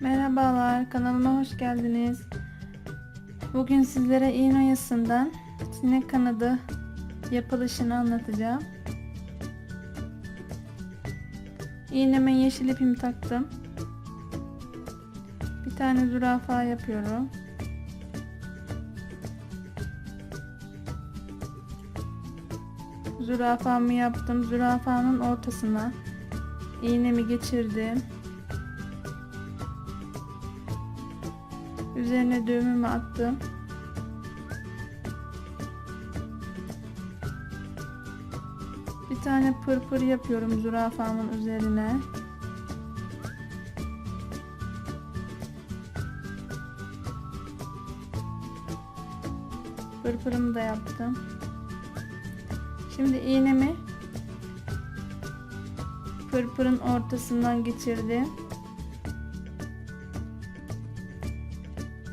Merhabalar, kanalıma hoş geldiniz. Bugün sizlere iğne oyasından sinek kanadı yapılışını anlatacağım. İğneme yeşil ipimi taktım. Bir tane zürafa yapıyorum. Zürafamı yaptım. Zürafanın ortasına iğnemi geçirdim. Üzerine düğümümü attım. Bir tane pırpır yapıyorum zürafamın üzerine. Pırpırımı da yaptım. Şimdi iğnemi pırpırın ortasından geçirdim.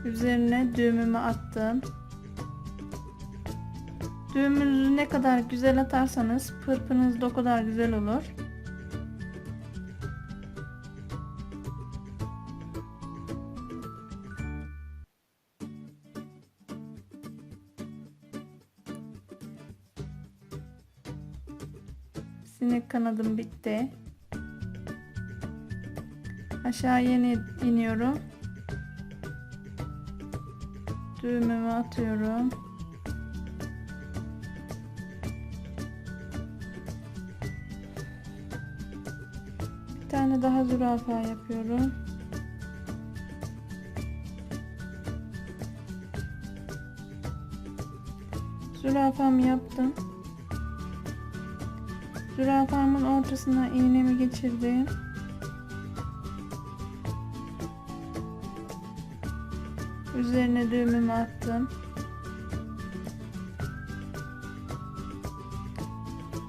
Üzerine düğümümü attım. Düğümünüzü ne kadar güzel atarsanız pırpırınız da o kadar güzel olur. Sinek kanadım bitti. Aşağıya iniyorum düğümümü atıyorum. Bir tane daha zürafa yapıyorum. Zürafamı yaptım. Zürafamın ortasına iğnemi geçirdim. Üzerine düğümümü attım.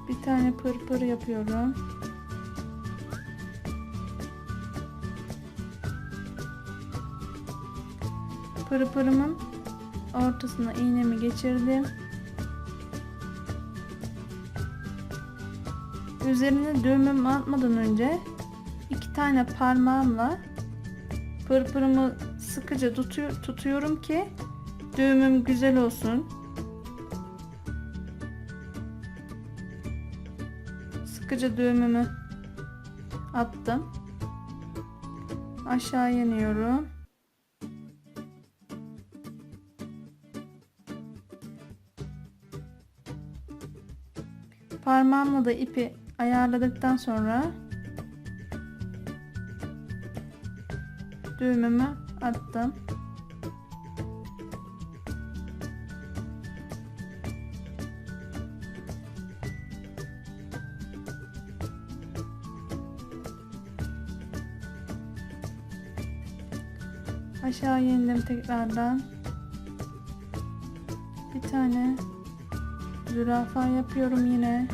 Bir tane pırpır yapıyorum. Pırpırımın ortasına iğnemi geçirdim. Üzerine düğümümü atmadan önce iki tane parmağımla pırpırımı sıkıca tutuyor, tutuyorum ki düğümüm güzel olsun. Sıkıca düğümümü attım. Aşağı iniyorum. Parmağımla da ipi ayarladıktan sonra düğümümü attım. Aşağı indim tekrardan. Bir tane zürafa yapıyorum yine.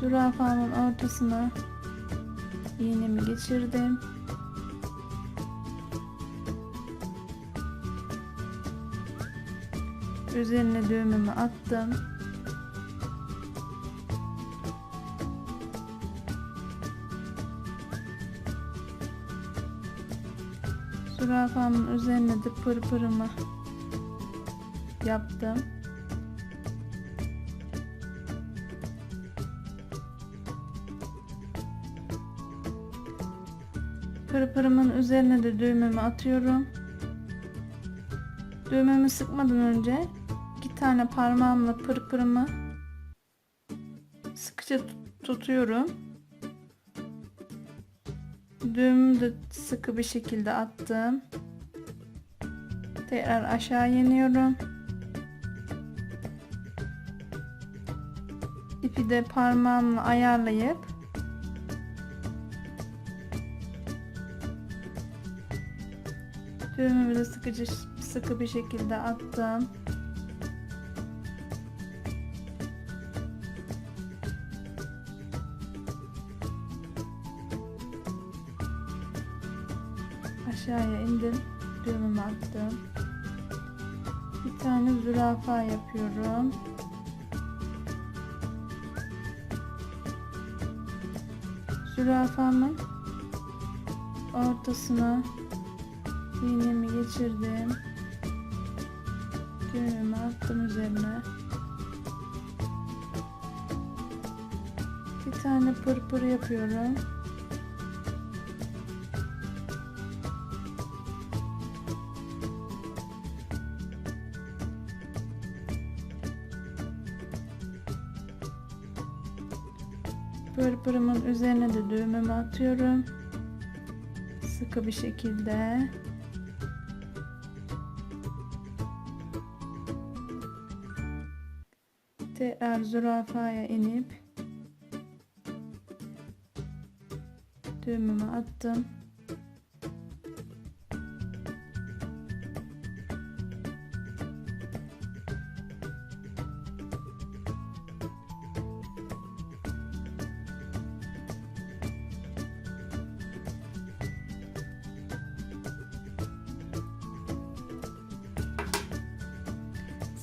Zürafanın ortasına iğnemi geçirdim. Üzerine düğümümü attım. Zürafamın üzerine de pırpırımı yaptım. Pırpırımın üzerine de düğümümü atıyorum. Düğümümü sıkmadan önce iki tane parmağımla pırpırımı sıkıca tutuyorum. Düğümümü de sıkı bir şekilde attım. Tekrar aşağı iniyorum. İpi de parmağımla ayarlayıp Düğümümü de sıkıcı, sıkı bir şekilde attım. Aşağıya indim. Düğümümü attım. Bir tane zürafa yapıyorum. Zürafamın ortasına iğnemi geçirdim. Düğümümü attım üzerine. Bir tane pırpır yapıyorum. Pırpırımın üzerine de düğümümü atıyorum. Sıkı bir şekilde. Tekrar zürafaya inip düğümümü attım.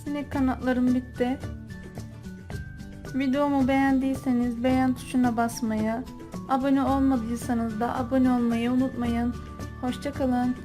Sinek kanatlarım bitti. Videomu beğendiyseniz beğen tuşuna basmayı, abone olmadıysanız da abone olmayı unutmayın. Hoşçakalın.